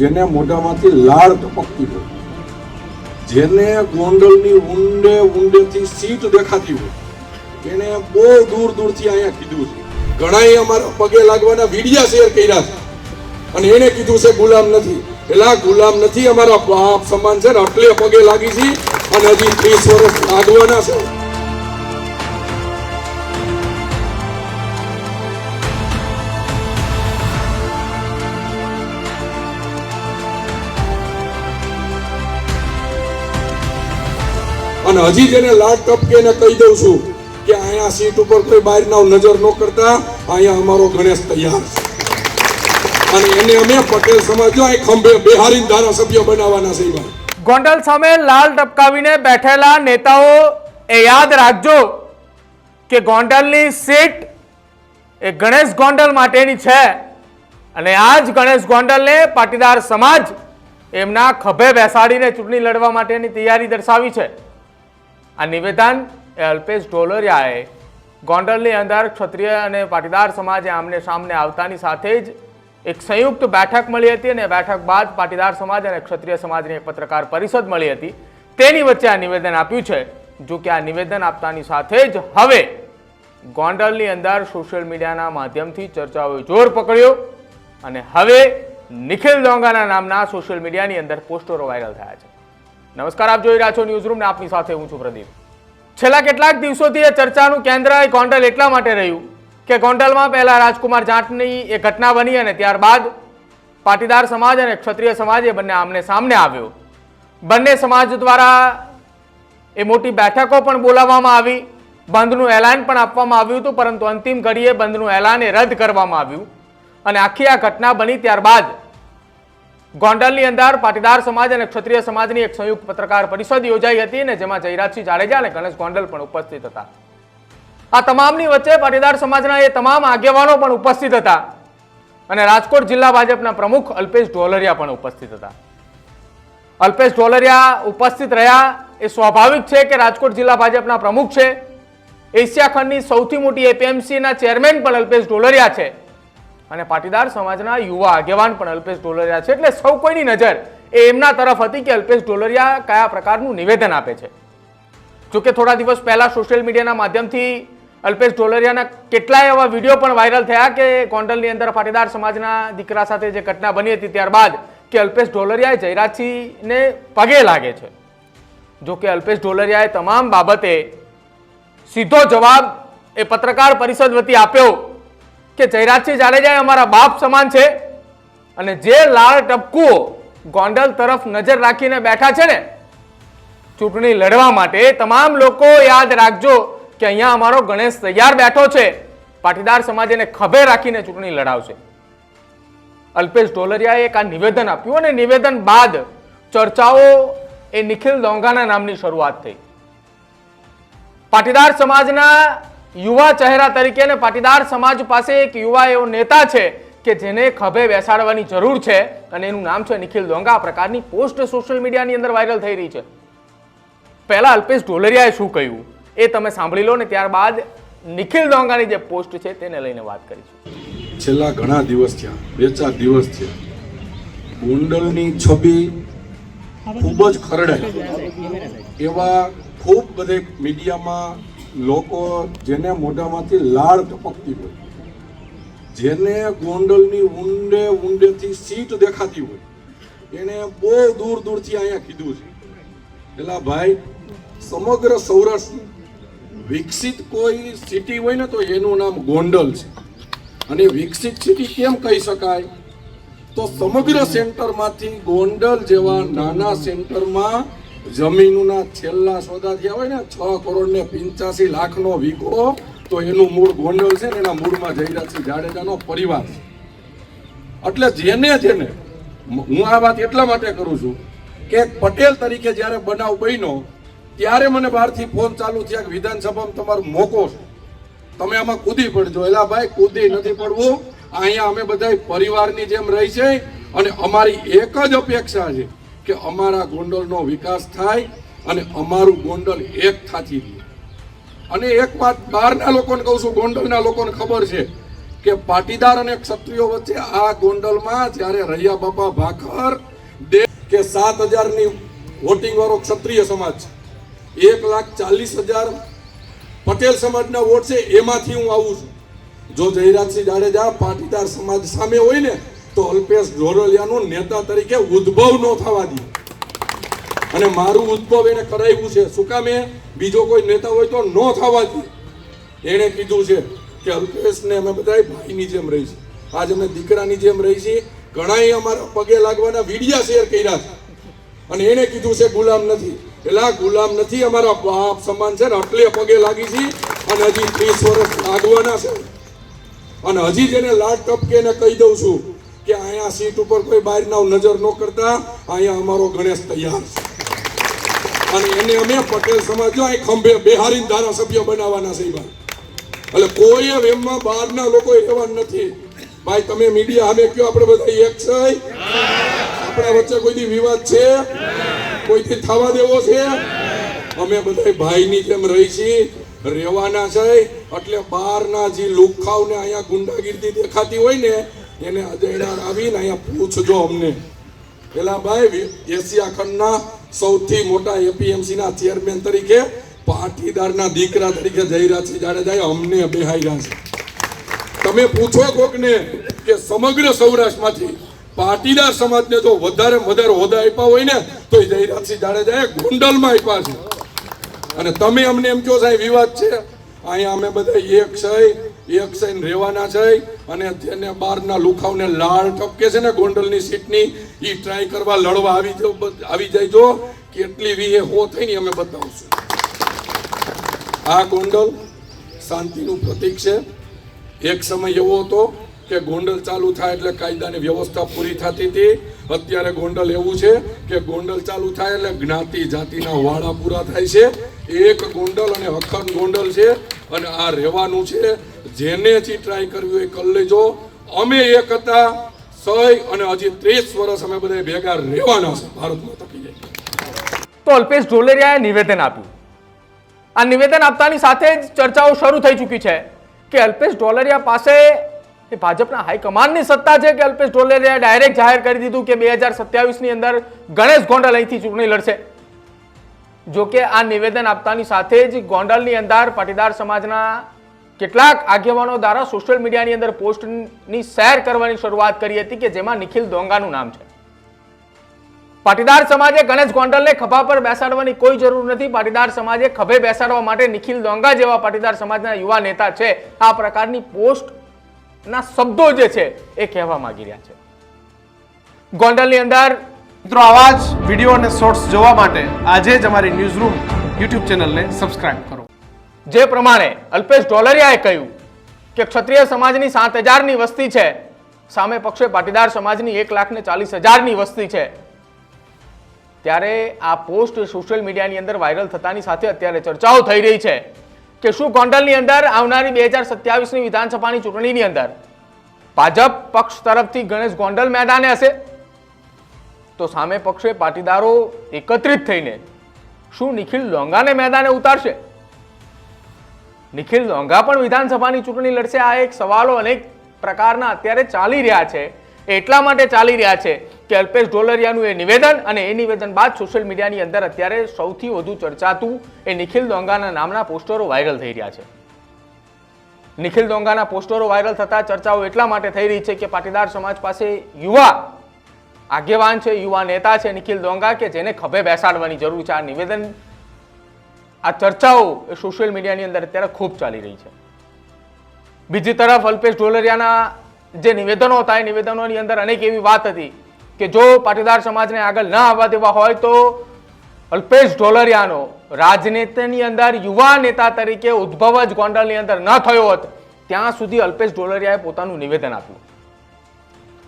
જેને મોઢામાંથી લાળ ટપકતી હોય, જેને ગોંડલની ઊંડે ઊંડેથી સીટ દેખાતી હોય, એને બહુ દૂર દૂરથી અહીંયા કીધું છે. ઘણાએ અમારા પગે લાગવાના વિડિયા શેર કર્યા છે. અને એને કીધું છે, ગુલામ નથી. પેલા ગુલામ નથી, અમારા બાપ સમાન છે ને, એટલે પગે લાગી છે. અને હજી ત્રીસ વર્ષ લાગવાના છે. અને હજી જેને લાડ ટપકે એને કહી દઉં છું કે અહીંયા સીટ ઉપર કોઈ બહારના નજર ન કરતા, અહીંયા અમારો ગણેશ તૈયાર છે. અને એને અમે પટેલ સમાજ, જો ખંભે બિહારી ધારાસભ્ય બનાવવાના છે ગોંડલ સામે લાલ ટપકાવીને બેઠેલા નેતાઓ, એ યાદ રાખજો કે ગોંડલની સીટ એ ગણેશ ગોંડલ માટેની છે. અને આ જ ગણેશ ગોંડલને પાટીદાર સમાજ એમના ખભે બેસાડીને ચૂંટણી લડવા માટેની તૈયારી દર્શાવી છે. આ નિવેદન એ અલ્પેશ ઢોલરિયાએ ગોંડલની અંદર ક્ષત્રિય અને પાટીદાર સમાજે આમને સામને આવતાની સાથે જ એક સંયુક્ત બેઠક મળી હતી અને બેઠક બાદ પાટીદાર સમાજ અને ક્ષત્રિય સમાજની એક પત્રકાર પરિષદ મળી હતી. તેની વચ્ચે આ નિવેદન આપ્યું છે. જો કે આ નિવેદન આપતાની સાથે જ હવે ગોંડલની અંદર સોશિયલ મીડિયાના માધ્યમથી ચર્ચાઓએ જોર પકડ્યો અને હવે નિખિલ ડોંગાના નામના સોશિયલ મીડિયાની અંદર પોસ્ટરો વાયરલ થયા છે. નમસ્કાર, આપ જોઈ રહ્યા છો ન્યૂઝ રૂમ ને આપની સાથે હું છું પ્રદીપ. છેલ્લા કેટલાક દિવસોથી એ ચર્ચાનું કેન્દ્ર એ ગોંડલ એટલા માટે રહ્યું કે ગોંડલમાં પહેલા રાજકુમાર જાટની એ ઘટના બની અને ત્યારબાદ પાટીદાર સમાજ અને ક્ષત્રિય સમાજ એ બંને આમને સામને આવ્યો. બંને સમાજ દ્વારા એ મોટી બેઠકો પણ બોલાવવામાં આવી. બંધનું એલાન પણ આપવામાં આવ્યું હતું, પરંતુ અંતિમ ઘડીએ બંધનું એલાન એ રદ કરવામાં આવ્યું. અને આખી આ ઘટના બની ત્યારબાદ ગોંડલની અંદર પાટીદાર સમાજ અને ક્ષત્રિય સમાજની એક સંયુક્ત પત્રકાર પરિષદ યોજાઈ હતી અને જેમાં જયરાજસિંહ જાડેજા અને ગણેશ ગોંડલ પણ ઉપસ્થિત હતા. આ તમામની વચ્ચે પાટીદાર સમાજના એ તમામ આગેવાનો પણ ઉપસ્થિત હતા. અને રાજકોટ જિલ્લા ભાજપના પ્રમુખ અલ્પેશ ઢોલરિયા પણ ઉપસ્થિત હતા. અલ્પેશ ઢોલરિયા ઉપસ્થિત રહ્યા એ સ્વાભાવિક છે કે રાજકોટ જિલ્લા ભાજપના પ્રમુખ છે. એશિયા ખંડની સૌથી મોટી એપીએમસીના ચેરમેન પણ અલ્પેશ ઢોલરિયા છે. અને પાટીદાર સમાજના યુવા આગેવાન પણ અલ્પેશ ઢોલરિયા છે. એટલે સૌ કોઈની નજર એ એમના તરફ હતી કે અલ્પેશ ઢોલરિયા કયા પ્રકારનું નિવેદન આપે છે. જોકે થોડા દિવસ પહેલા સોશિયલ મીડિયાના માધ્યમથી અલ્પેશ ઢોલરિયાના કેટલાય એવા વીડિયો પણ વાયરલ થયા કે ગોંડલની અંદર પાટીદાર સમાજના દીકરા સાથે જે ઘટના બની હતી ત્યારબાદ કે અલ્પેશ ઢોલરિયાએ જયરાજસિંહને પગે લાગે છે. જોકે અલ્પેશ ઢોલરિયાએ તમામ બાબતે સીધો જવાબ એ પત્રકાર પરિષદ વતી આપ્યો કે જયરાજસિંહ જાડેજા અમારા બાપ સમાન છે? અને જે લાળ ટપકુઓ ગોંડલ તરફ નજર રાખીને બેઠા છે ને, ચૂંટણી લડવા માટે તમામ લોકો યાદ રાખજો કે અહીંયા અમારો ગણેશ તૈયાર બેઠો છે. પાટીદાર સમાજ એને ખભે રાખીને ચૂંટણી લડાવશે. અલ્પેશ ઢોલરિયાએ એક આ નિવેદન આપ્યું અને નિવેદન બાદ ચર્ચાઓ એ નિખિલ દોંગાના નામની શરૂઆત થઈ. પાટીદાર સમાજના યુવા ચહેરા તરીકે અને પાટીદાર સમાજ પાસે એક યુવા એવો નેતા છે કે જેને ખભે બેસાડવાની જરૂર છે અને એનું નામ છે નિખિલ દોંગા. આ પ્રકારની પોસ્ટ સોશિયલ મીડિયાની અંદર વાયરલ થઈ રહી છે. પહેલા અલ્પેશ ઢોલરિયાએ શું કહ્યું? એ તમે સાંભળી લો ને ત્યારબાદ નિખિલ દોંગાની જે પોસ્ટ છે તેને લઈને વાત કરીશું. છેલ્લા ઘણા દિવસ થયા, બે ચાર દિવસ થયા, ગોંડલની છબી ખૂબ જ ખરડાય એવા ખૂબ બધે મીડિયામાં લોકો જેને મોઢામાંથી લાળ ટપકતી હોય, જેને ગોંડલની ઊંડે ઊંડેથી સીટ દેખાતી હોય, એને બહુ દૂર દૂરથી અહીંયા કીધું છે. પેલા ભાઈ, સમગ્ર સૌરાષ્ટ્ર વિકસિત કોઈ સિટી હોય ને તો એનું નામ ગોંડલ છે. અને વિકસિત સિટી કેમ કહી શકાય? તો સમગ્ર સેન્ટરમાંથી ગોંડલ જેવા નાના સેન્ટરમાં જમીનના છેલ્લા સોદા થયા હોય ને, છ કરોડ ને પિંચાસી લાખનો વીકો તો એનું મૂળ ગોંડલ છે ને, એના મૂળમાં જયરાજસિંહ જાડેજાનો પરિવાર એટલે જેને જેને, હું આ વાત એટલા માટે કરું છું કે પટેલ તરીકે જ્યારે બનાવ બન્યો, ત્યારે મને બહારથી ફોન ચાલુ થયા કે વિધાનસભામાં તમારો મોકો છે. તમે આમાં કૂદી પડજો. એલા ભાઈ, કૂદી નથી પડવું. અહીંયા અમે બધા પરિવારની જેમ રહી છે અને અમારી એક જ અપેક્ષા છે કે અમારા ગોંડલનો વિકાસ થાય અને અમારું ગોંડલ એક થાતી રહે અને એક વાત બહારના લોકોને કહું છું, ગોંડલના લોકોને ખબર છે કે પાટીદાર અને ક્ષત્રિયો વચ્ચે આ ગોંડલમાં જ્યારે રૈયા બાપા ભાખર કે સાત હજારની વોટિંગ વાળો ક્ષત્રિય સમાજ છે એક લાખ ચાલીસ હજાર પટેલ સમાજના વોટ છે એમાંથી હું આવું છું. જો જયરાજસિંહ જાડેજા પાટીદાર સમાજ સામે હોય ને તો અલ્પેશ ઢોરલિયાનું નેતા તરીકે ઉદ્ભવ ન થવા દે. અને મારું ઉદ્ભવ એને કરાવ્યું છે. શું કામે? બીજો કોઈ નેતા હોય તો ન થવા દે. એણે કીધું છે કે અલ્પેશને અમે બધા ભાઈની જેમ રહી છે. આજ અમે દીકરાની જેમ રહી છીએ. ઘણાય અમારા પગે લાગવાના વિડિયા શેર કર્યા છે. અને એણે કીધું છે, ગુલામ નથી. એટલે ગુલામ નથી અમારા બાપ સમાન છે ને એટલે પગે લાગી છે અને હજી ત્રીસ વર્ષ લાગવાના છે. અને હજી જેને લાડ ટપકે કહી દઉં છું કે અહીંયા સીટ ઉપર કોઈ બહારના નજર ન કરતા, અહીંયા અમારો ગણેશ તૈયાર છે. અને એને અમે પટેલ સમાજ અહીં ખંભે બિહારી ધારાસભ્ય બનાવવાના છે એટલે કોઈ એમમાં બહારના લોકો એવા નથી. ભાઈ, તમે મીડિયા સામે કયો આપણે બધા એક છે? આપણા વચ્ચે કોઈ દી વિવાદ છે? કોઈથી થવા દેવો છે? અમે બધા ભાઈની જેમ રહી છીએ, રહેવાના છે. એટલે બહારના જે લુખાવને અહીંયા ગુંડાગીરી દેખાતી હોય ને એને અજયડાર આવીને અહીંયા પૂછજો અમને. પેલા ભાઈ એશિયા ખંડના સૌથી મોટા એપીએમસી ના ચેરમેન તરીકે પાટીદારના દીકરા તરીકે જયરાજસિંહ જાડેજાએ અમને બેહાર્યા છે. તમે પૂછો કોકને કે સમગ્ર સૌરાષ્ટ્રમાંથી પાટીદાર સમાજને જો વધારે વધારે હોદ્દા આપ્યા હોય ને, તો એ જયરાજસિંહ જાડેજાએ ગુંડલમાં આપ્યા છે. અને તમે અમને એમ કહો સાહેબ વિવાદ છે. અહીંયા અમે બધા એક છે. એક છે રહેવાના છે અને જેને બહારના લુખાવને લાળ ટપકે છે ને ગોંડલની સીટની એ ટ્રાય કરવા લડવા આવી આવી જાય જો, કેટલી વીહે હો થઈ ને અમે બતાવશું. આ ગોંડલ શાંતિનું પ્રતીક છે. એક સમય એવો હતો કે ગોંડલ ચાલુ થાય એટલે કાયદાની વ્યવસ્થા પૂરી થતી હતી. અત્યારે ગોંડલ એવું છે કે ગોંડલ ચાલુ થાય એટલે જ્ઞાતિ જાતિના વાળા પૂરા થાય છે. એક ગોંડલ અને અખંડ ગોંડલ છે અને આ રહેવાનું છે. જેને હજી ટ્રાય કરવી હોય કરી લેજો. અમે એક હતા સહી અને હજી ત્રીસ વર્ષ અમે બધા ભેગા રહેવાના છે. ભારતમાં તકી જાય. તો અલ્પેશ ઢોલેરિયાએ નિવેદન આપ્યું. આ નિવેદન આપતાની સાથે જ ચર્ચાઓ શરૂ થઈ ચૂકી છે કે અલ્પેશ ઢોલરિયા પાસે એ ભાજપના હાઈકમાન્ડની સત્તા છે કે અલ્પેશ ઢોલરિયાએ ડાયરેક્ટ જાહેર કરી દીધું કે બે હજાર સત્યાવીસની અંદર ગણેશ ગોંડલ અહીંથી ચૂંટણી લડશે. જો કે આ નિવેદન આપતાની સાથે જ ગોંડલની અંદર પાટીદાર સમાજના કેટલાક આગેવાનો દ્વારા સોશિયલ મીડિયાની અંદર પોસ્ટની શેર કરવાની શરૂઆત કરી હતી કે જેમાં નિખિલ દોંગાનું નામ છે. પાટીદાર સમાજે ગણેશ ગોંડલને ખભા પર બેસાડવાની કોઈ જરૂર નથી. પાટીદાર સમાજે ખભે બેસાડવા માટે નિખિલ દોંગા જેવા પાટીદાર સમાજના યુવા નેતા છે. આ પ્રકારની પોસ્ટના શબ્દો જે છે એ કહેવા માંગી રહ્યા છે. ગોંડલની અંદર મિત્રો, આવા જ વીડિયો અને શોર્ટ્સ જોવા માટે આજે જ અમારી ન્યૂઝ રૂમ યુટ્યુબ ચેનલને સબસ્ક્રાઇબ કરો. જે પ્રમાણે અલ્પેશ ઢોલરિયાએ કહ્યું કે ક્ષત્રિય સમાજની સાત હજારની વસ્તી છે, સામે પક્ષે પાટીદાર સમાજની એક લાખ ને ચાલીસ હજારની વસ્તી છે. ત્યારે આ પોસ્ટ સોશિયલ મીડિયાની અંદર વાયરલ થતાની સાથે અત્યારે ચર્ચાઓ થઈ રહી છે કે શું ગોંડલની અંદર આવનારી બે હજાર સત્યાવીસની વિધાનસભાની ચૂંટણીની અંદર ભાજપ પક્ષ તરફથી ગણેશ ગોંડલ મેદાને હશે? તો સામે પક્ષે પાટીદારો એકત્રિત થઈને શું નિખિલ લોંગાને મેદાને ઉતારશે? નિખિલ દોંગા પણ વિધાનસભાની ચૂંટણી લડશે. આ એક સવાલો અનેક પ્રકારના અત્યારે ચાલી રહ્યા છે. એટલા માટે ચાલી રહ્યા છે કે અલ્પેશ ઢોલરિયાનું એ નિવેદન અને એ નિવેદન બાદ સોશિયલ મીડિયાની અંદર અત્યારે સૌથી વધુ ચર્ચાતું એ નિખિલ દોંગાના નામના પોસ્ટરો વાયરલ થઈ રહ્યા છે. નિખિલ દોંગાના પોસ્ટરો વાયરલ થતા ચર્ચાઓ એટલા માટે થઈ રહી છે કે પાટીદાર સમાજ પાસે યુવા આગેવાન છે, યુવા નેતા છે નિખિલ દોંગા કે જેને ખભે બેસાડવાની જરૂર છે. આ નિવેદન આ ચર્ચાઓ એ સોશિયલ મીડિયાની અંદર અત્યારે ખૂબ ચાલી રહી છે. બીજી તરફ અલ્પેશ ઢોલરિયાના જે નિવેદનો હતા, એ નિવેદનોની અંદર અનેક એવી વાત હતી કે જો પાટીદાર સમાજને આગળ ના આવવા દેવા હોય તો અલ્પેશ ઢોલરિયાનો રાજનેતાની અંદર યુવા નેતા તરીકે ઉદ્ભવ જ ગોંડલની અંદર ન થયો હોત, ત્યાં સુધી અલ્પેશ ઢોલરિયાએ પોતાનું નિવેદન આપ્યું.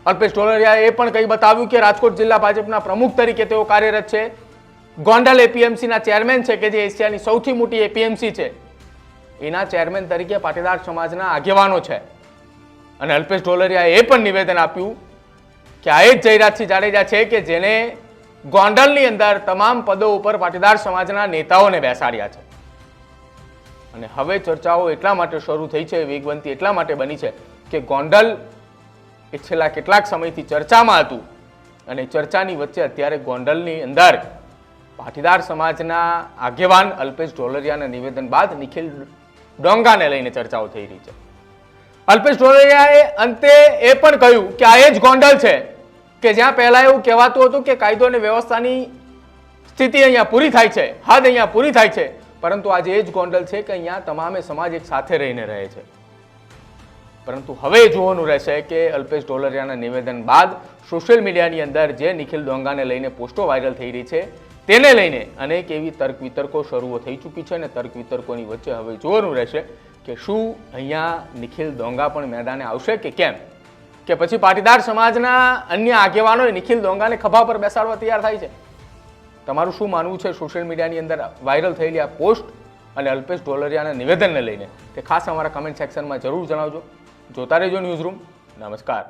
અલ્પેશ ઢોલરિયાએ એ પણ કહી બતાવ્યું કે રાજકોટ જિલ્લા ભાજપના પ્રમુખ તરીકે તેઓ કાર્યરત છે. ગોંડલ એપીએમસીના ચેરમેન છે કે જે એશિયાની સૌથી મોટી એપીએમસી છે. એના ચેરમેન તરીકે પાટીદાર સમાજના આગેવાનો છે. અને અલ્પેશ ઢોલરિયાએ એ પણ નિવેદન આપ્યું કે આ એ જ જયરાજસિંહ જાડેજા છે કે જેને ગોંડલની અંદર તમામ પદો ઉપર પાટીદાર સમાજના નેતાઓને બેસાડ્યા છે. અને હવે ચર્ચાઓ એટલા માટે શરૂ થઈ છે, વેગવંતી એટલા માટે બની છે કે ગોંડલ એ છેલ્લા કેટલાક સમયથી ચર્ચામાં હતું અને ચર્ચાની વચ્ચે અત્યારે ગોંડલની અંદર પાટીદાર સમાજના આગેવાન અલ્પેશ ઢોલરિયાના નિવેદન બાદ નિખિલ ડોંગાને લઈને ચર્ચાઓ થઈ રહી છે. અલ્પેશ ઢોલરિયાએ અંતે એ પણ કહ્યું કે આ એ જ ગોંડલ છે કે જ્યાં પહેલાં એવું કહેવાતું હતું કે કાયદો અને વ્યવસ્થાની સ્થિતિ અહીંયા પૂરી થાય છે, હદ અહીંયા પૂરી થાય છે, પરંતુ આજે એ જ ગોંડલ છે કે અહીંયા તમામે સમાજ એક સાથે રહીને રહે છે. પરંતુ હવે જોવાનું રહેશે કે અલ્પેશ ઢોલરિયાના નિવેદન બાદ સોશિયલ મીડિયાની અંદર જે નિખિલ ડોંગાને લઈને પોસ્ટો વાયરલ થઈ રહી છે તેને લઈને અનેક એવી તર્ક વિતર્કો શરૂ થઈ ચૂકી છે અને તર્ક વિતર્કોની વચ્ચે હવે જોવાનું રહેશે કે શું અહીંયા નિખિલ ડોંગા પણ મેદાને આવશે કે કેમ? કે પછી પાટીદાર સમાજના અન્ય આગેવાનો નિખિલ દોંગાને ખભા પર બેસાડવા તૈયાર થાય છે? તમારું શું માનવું છે સોશિયલ મીડિયાની અંદર વાયરલ થયેલી આ પોસ્ટ અને અલ્પેશ ઢોલરિયાના નિવેદનને લઈને? તે ખાસ અમારા કમેન્ટ સેક્શનમાં જરૂર જણાવજો. જોતા રહેજો ન્યૂઝ રૂમ નમસ્કાર.